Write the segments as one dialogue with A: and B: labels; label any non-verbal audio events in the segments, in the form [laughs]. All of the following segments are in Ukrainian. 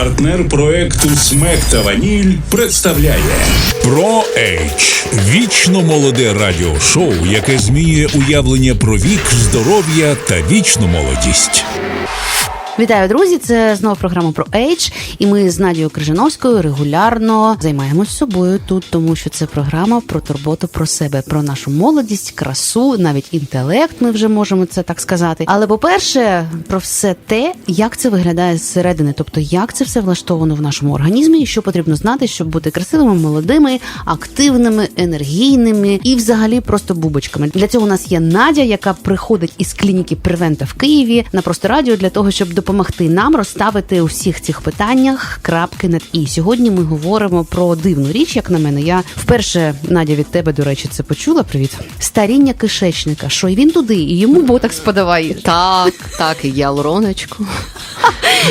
A: Партнер проекту Смек та Ваніль представляє
B: Про Ейч вічно молоде радіошоу, яке змінює уявлення про вік, здоров'я та вічну молодість.
C: Вітаю, друзі! Це знову програма про Age, і ми з Надією Крижановською регулярно займаємось собою тут, тому що це програма про турботу про себе, про нашу молодість, красу, навіть інтелект. Ми вже можемо це так сказати. Але по-перше, про все те, як це виглядає зсередини, тобто як це все влаштовано в нашому організмі, і що потрібно знати, щоб бути красивими, молодими, активними, енергійними і, взагалі, просто бубочками. Для цього у нас є Надя, яка приходить із клініки Превента в Києві на просто радіо для того, щоб допомогти нам розставити у всіх цих питаннях крапки над і. Сьогодні ми говоримо про дивну річ, як на мене. Я вперше Надя від тебе, до речі, це почула. Привіт, старіння кишечника. Що і він туди, і йому ботокс подаває.
D: Так, так, і гіалуроночку.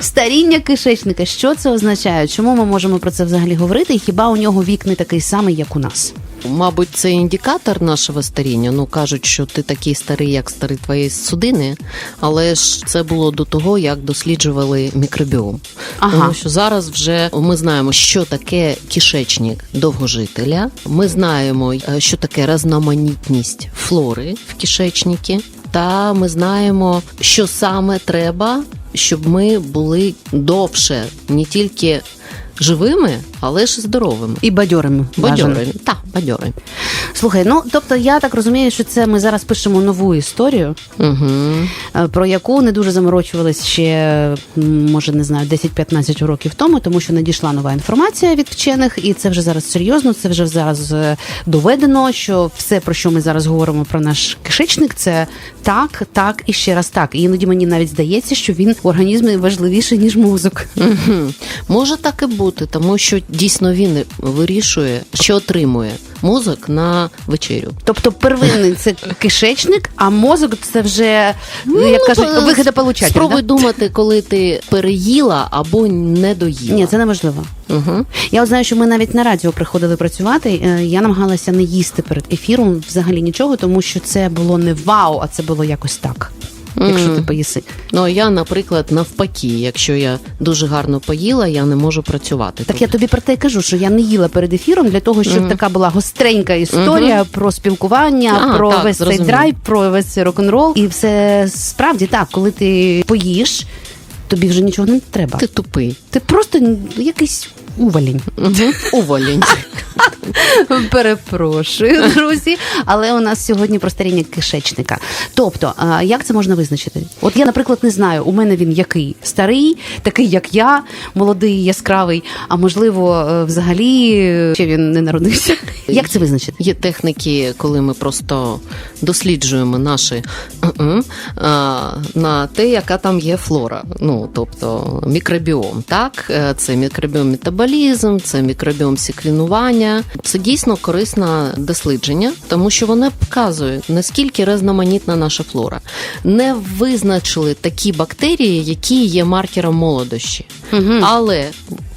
C: Старіння кишечника. Що це означає? Чому ми можемо про це взагалі говорити? І хіба у нього вік не такий самий, як у нас?
D: Мабуть, це індикатор нашого старіння. Ну кажуть, що ти такий старий, як старі твої судини, але ж це було до того, як досліджували мікробіом.
C: Ага.
D: Тому що зараз вже ми знаємо, що таке кишечник довгожителя. Ми знаємо, е, що таке різноманітність флори в кишечнику. Та ми знаємо, що саме треба, щоб ми були довше, не тільки живими, але ж здоровими.
C: І бадьорими.
D: Бадьорими. Так, бадьорими.
C: Слухай, ну тобто я так розумію, що це ми зараз пишемо нову історію,
D: Угу.
C: про яку не дуже заморочувались ще, може, не знаю, 10-15 років тому, тому що надійшла нова інформація від вчених, і це вже зараз серйозно, це вже зараз е, доведено, що все, про що ми зараз говоримо про наш кишечник, це так, так і ще раз так. І іноді мені навіть здається, що він в організмі важливіший, ніж мозок.
D: Угу. Може так і бути, тому що дійсно він вирішує, що отримує мозок на вечерю.
C: Тобто первинний це [laughs] кишечник, а мозок це вже, як кажуть,
D: е,
C: вигодополучатель.
D: Спробуй
C: да?
D: думати, коли ти переїла або не доїла.
C: Ні, це неможливо.
D: Угу.
C: Я от знаю, що ми навіть на радіо приходили працювати. е, Я намагалася не їсти перед ефіром взагалі нічого, тому що це було не вау, а це було якось так. Якщо ти поїси.
D: Ну а я, наприклад, навпаки, якщо я дуже гарно поїла, я не можу працювати.
C: Так я тобі про те й кажу, що я не їла перед ефіром для того, щоб така була гостренька історія про спілкування,
D: А,
C: про
D: так,
C: весь цей драйв, про весь цей рок-н-рол. І все справді так, коли ти поїш, тобі вже нічого не треба.
D: Ти тупий.
C: Ти просто якийсь увалінь.
D: Угу. Уволінь.
C: Перепрошую, [laughs] друзі. Але у нас сьогодні про старіння кишечника. Тобто, як це можна визначити? От я, наприклад, не знаю, у мене він який старий, такий, як я, молодий, яскравий. А можливо, е, взагалі ще він не народився. Як це визначити?
D: Є техніки, коли ми просто досліджуємо наші на те, яка там є флора. Ну тобто мікробіом. Так, Е, це мікробіом метаболізм, це мікробіом секвінування. Це дійсно корисне дослідження, тому що воно показує наскільки різноманітна наша флора. Не визначили такі бактерії, які є маркером молодощі, але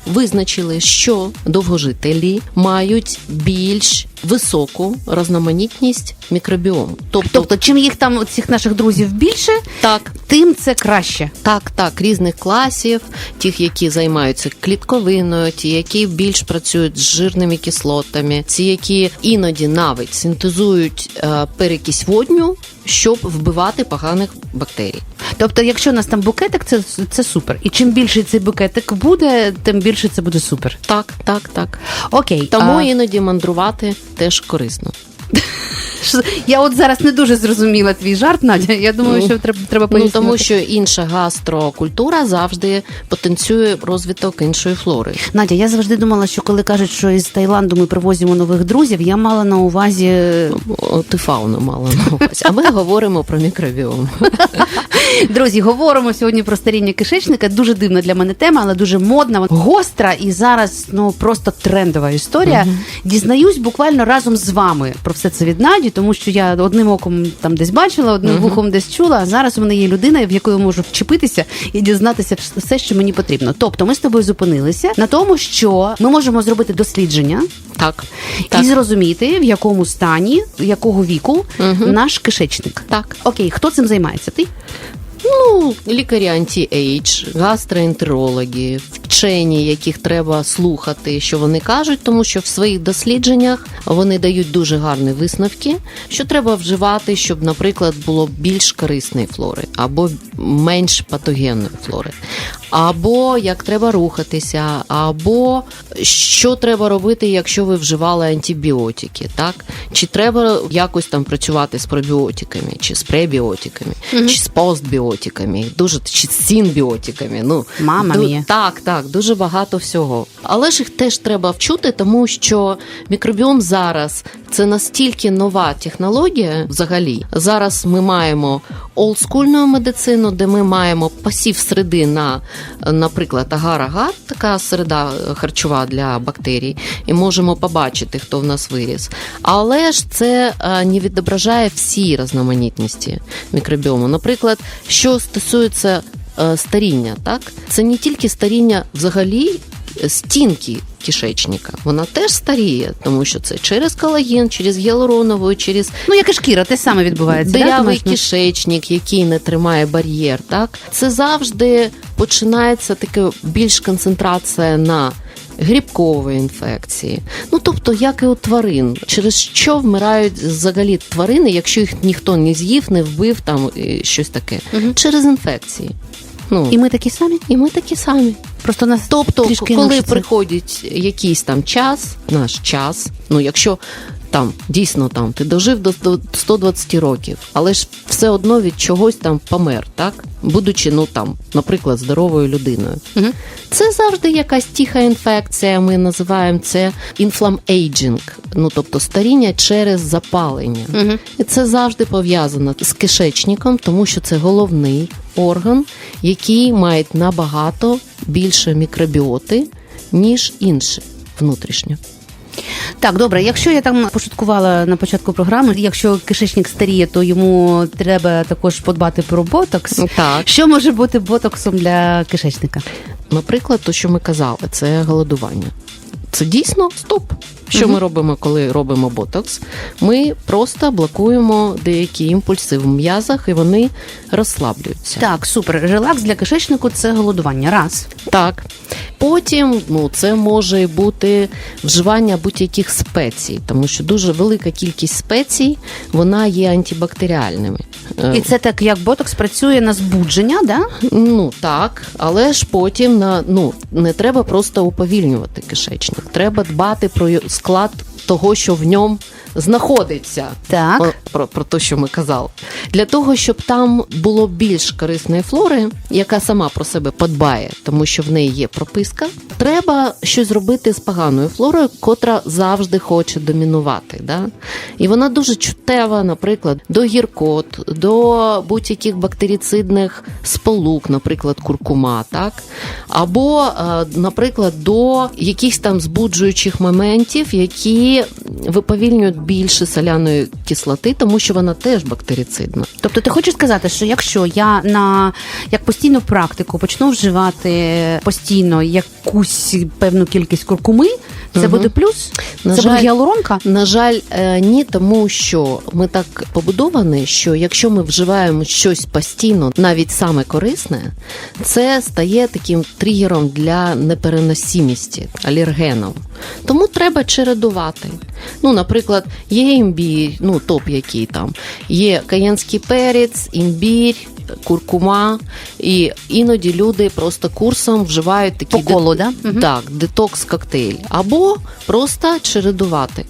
D: визначили, що довгожителі мають більш високу різноманітність мікробіому. Тобто,
C: Тобто, чим їх там цих наших друзів більше,
D: так,
C: тим це краще.
D: так, так, різних класів, тих, які займаються клітковиною, ті, які більш працюють з жирними кислотами, ті, які іноді навіть синтезують е, перекись водню, щоб вбивати поганих бактерій.
C: Тобто, якщо у нас там букетик, це, це супер. І чим більше цей букетик буде, тим більше це буде супер.
D: Так, так, так.
C: Окей,
D: Тому
C: а...
D: іноді мандрувати теж корисно.
C: Я от зараз не дуже зрозуміла твій жарт, Надя. Я думаю, що треба, треба
D: Ну, тому що інша гастрокультура завжди потенціює розвиток іншої флори.
C: Надя, я завжди думала, що коли кажуть, що із Таїланду ми привозимо нових друзів, я мала на увазі.
D: О, Ти фауну мала на увазі. А ми [laughs] говоримо про мікробіом.
C: Друзі, говоримо сьогодні про старіння кишечника. Дуже дивна для мене тема, але дуже модна, гостра і зараз ну просто трендова історія. Дізнаюсь буквально разом з вами про все це від Наді, тому що я одним оком там десь бачила, одним вухом десь чула. А зараз у мене є людина, в якої можу вчепитися і дізнатися все, що мені потрібно. Тобто, ми з тобою зупинилися на тому, що ми можемо зробити дослідження
D: Так.
C: і
D: Так.
C: зрозуміти, в якому стані, якого віку наш кишечник.
D: Так.
C: Окей, хто цим займається? Ти?
D: Ну, лікарі анті-ейдж, гастроентерологи, вчені, яких треба слухати, що вони кажуть, тому що в своїх дослідженнях вони дають дуже гарні висновки, що треба вживати, щоб, наприклад, було більш корисної флори або менш патогенної флори. Або як треба рухатися, або що треба робити, якщо ви вживали антибіотики, так? Чи треба якось там працювати з пробіотиками, чи з пребіотиками, чи з постбіотиками, дуже чи з синбіотиками. Ну,
C: Мама
D: ду-
C: мія.
D: Так, так, дуже багато всього. Але ж їх теж треба вчути, тому що мікробіом зараз це настільки нова технологія взагалі. Зараз ми маємо олдскульну медицину, де ми маємо пасів середи на, наприклад, агар-агар, така середа харчова для бактерій, і можемо побачити, хто в нас виріс. Але ж це е, не відображає всі різноманітності мікробіому. Наприклад, що стосується е, старіння, так це не тільки старіння взагалі е, стінки кишечника, вона теж старіє, тому що це через колаген, через гіалуронову, через
C: Ну, як і шкіра, те саме відбувається. да,
D: дирявий?
C: Ну,
D: кишечник, який не тримає бар'єр. Так це завжди починається таке більш концентрація на. Грибкової інфекції, ну тобто, як і у тварин, через що вмирають взагалі тварини, якщо їх ніхто не з'їв, не вбив там щось таке, через інфекції. Ну
C: І ми такі самі?
D: і ми такі самі.
C: Просто нас
D: Тобто, коли приходить якийсь там час, наш час, ну якщо там дійсно там ти дожив до 100 120 років, але ж все одно від чогось там помер, так? Будучи, ну там, наприклад, здоровою людиною.
C: Мгм.
D: Це завжди якась тиха інфекція. Ми називаємо це inflammaging, ну тобто старіння через запалення.
C: Мгм.
D: І це завжди пов'язано з кишечником, тому що це головний орган, який має набагато більше мікробіоти, ніж інші внутрішньо.
C: Так, добре. Якщо я там пошуткувала на початку програми, якщо кишечник старіє, то йому треба також подбати про ботокс.
D: Так.
C: Що може бути ботоксом для кишечника?
D: Наприклад, то, що ми казали, це голодування. Це дійсно стоп. Що ми робимо, коли робимо ботокс? Ми просто блокуємо деякі імпульси в м'язах, і вони розслаблюються.
C: Так, супер. Релакс для кишечнику це голодування. Раз.
D: Так. Потім ну, це може бути вживання будь-яких спецій, тому що дуже велика кількість спецій вона є антибактеріальними. Е,
C: І це так, як ботокс працює на збудження, да?
D: Ну так, але ж потім на ну не треба просто уповільнювати кишечник. Треба дбати про склад того, що в ньому знаходиться.
C: Так.
D: О, Про, про те, що ми казали. Для того, щоб там було більш корисної флори, яка сама про себе подбає, тому що в неї є прописка, треба щось зробити з поганою флорою, котра завжди хоче домінувати. Да? І вона дуже чутева, наприклад, до гіркот, до будь-яких бактерицидних сполук, наприклад, куркума, так? або, е, наприклад, до якихось там збуджуючих моментів, які виповільнюють більше соляної кислоти, тому що вона теж бактерицидна.
C: Тобто ти хочеш сказати, що якщо я на як постійну практику почну вживати постійно якусь певну кількість куркуми, це
D: Мгм.
C: буде плюс?
D: На
C: це буде гіалуронка?
D: На жаль, е, ні, тому що ми так побудовані, що якщо ми вживаємо щось постійно, навіть саме корисне, це стає таким тригером для непереносимості, алергеном. Тому треба чередувати. Ну, наприклад, є імбір, ну топ який там, є каєнський перець, імбір. Куркума, і іноді люди просто курсом вживають такі
C: По колу, да?
D: Так, детокс коктейль, або просто чередувати.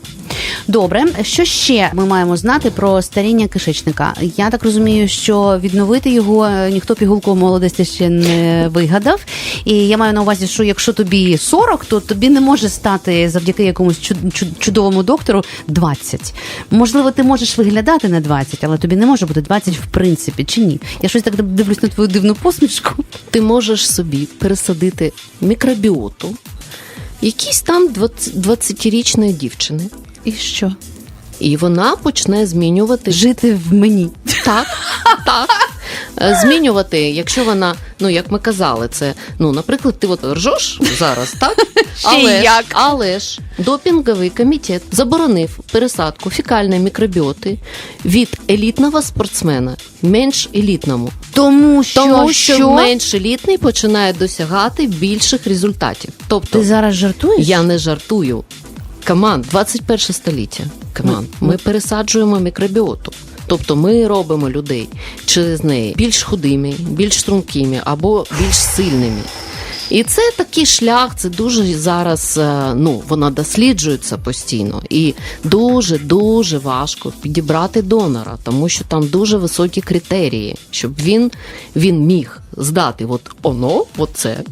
C: Добре, що ще ми маємо знати про старіння кишечника? Я так розумію, що відновити його е, ніхто пігулку молодості ще не вигадав. І я маю на увазі, що якщо тобі 40, то тобі не може стати завдяки якомусь чуд- чуд- чудовому доктору 20. Можливо, ти можеш виглядати на 20, але тобі не може бути 20 в принципі, чи ні? Я щось так дивлюсь на твою дивну посмішку.
D: Ти можеш собі пересадити мікробіоту якісь там 20 20-річної дівчини,
C: І що?
D: і вона почне змінювати
C: Жити в мені.
D: так, так. Е, змінювати, якщо вона, ну як ми казали, це ну, наприклад, ти от ржеш зараз, так? [laughs] Але,
C: як.
D: ж, але ж допінговий комітет заборонив пересадку фікальної мікробіоти від елітного спортсмена менш елітному.
C: Тому що,
D: Тому що, менш елітний починає досягати більших результатів. Тобто
C: ти зараз жартуєш?
D: я не жартую. Команд, 21 століття. Команд. Ми пересаджуємо мікробіоту. Тобто ми робимо людей через неї більш худими, більш стрункими або більш сильними. І це такий шлях, це дуже зараз, е, ну, вона досліджується постійно. І дуже дуже важко підібрати донора, тому що там дуже високі критерії, щоб він, він міг здати от оно, оце,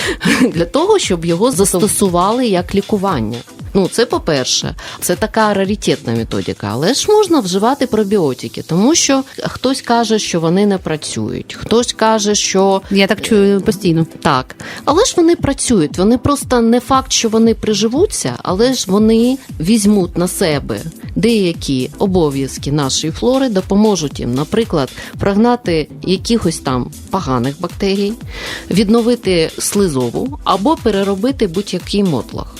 D: [laughs] для того, щоб його застосували як лікування. Ну, це по-перше, це така раритетна методика, але ж можна вживати пробіотики, тому що хтось каже, що вони не працюють, хтось каже, що
C: Я так чую постійно.
D: так, але ж вони працюють. Вони просто не факт, що вони приживуться, але ж вони візьмуть на себе деякі обов'язки нашої флори, допоможуть їм, наприклад, прогнати якихось там поганих бактерій, відновити слизову або переробити будь-який мотлах.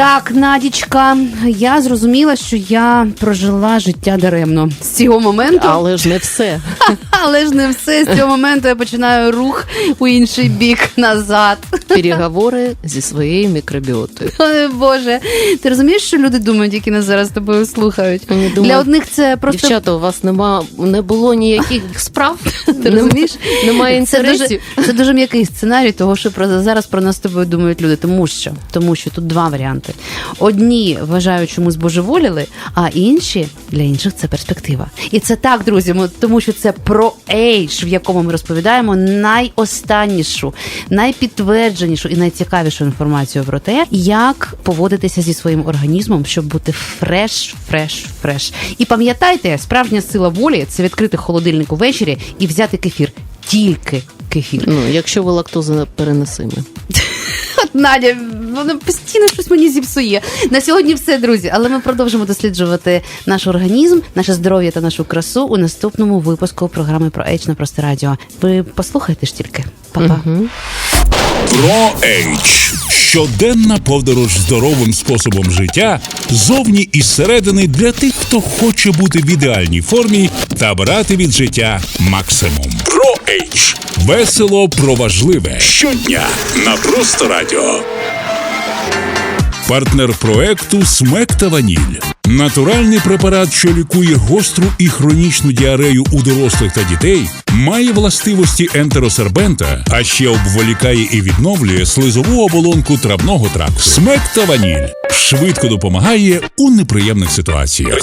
C: Так, Надічка, я зрозуміла, що я прожила життя даремно з цього моменту,
D: Але ж не все. [laughs]
C: але ж не все. З цього моменту я починаю рух у інший бік назад.
D: Переговори зі своєю мікробіотою. [laughs]
C: Ой, Боже, ти розумієш, що люди думають, які нас зараз з тобою слухають?
D: Вони
C: Для одних це просто
D: Дівчата, у вас нема не було ніяких справ. [laughs]
C: Ти розумієш?
D: Немає
C: Це дуже, це дуже м'який сценарій, того, що про зараз про нас з тобою думають люди. Тому що тому що тут два варіанти. Одні вважають, що ми збожеволіли, а інші для інших це перспектива. І це так, друзі. Ми, тому що це про ейдж, в якому ми розповідаємо найостаннішу, найпідтвердженішу і найцікавішу інформацію про те, як поводитися зі своїм організмом, щоб бути фреш, фреш, фреш. І пам'ятайте, справжня сила волі це відкрити холодильник увечері і взяти кефір. Тільки кефір.
D: Ну, якщо ви лактоза перенесими. [laughs]
C: Надя, вона постійно щось мені зіпсує. На сьогодні все, друзі. Але ми продовжимо досліджувати наш організм, наше здоров'я та нашу красу у наступному випуску програми про Ейч на Просте Радіо. Ви послухайте ж тільки. Па-па.
B: Про Ейч. Щоденна подорож здоровим способом життя зовні і зсередини для тих, хто хоче бути в ідеальній формі та брати від життя максимум. Про Ейч. Весело про важливе. Щодня на просто радіо. Партнер проекту Смек та Ваніль. Натуральний препарат, що лікує гостру і хронічну діарею у дорослих та дітей, має властивості ентеросербента, а ще обволікає і відновлює слизову оболонку травного тракту. Смек та Ваніль швидко допомагає у неприємних ситуаціях.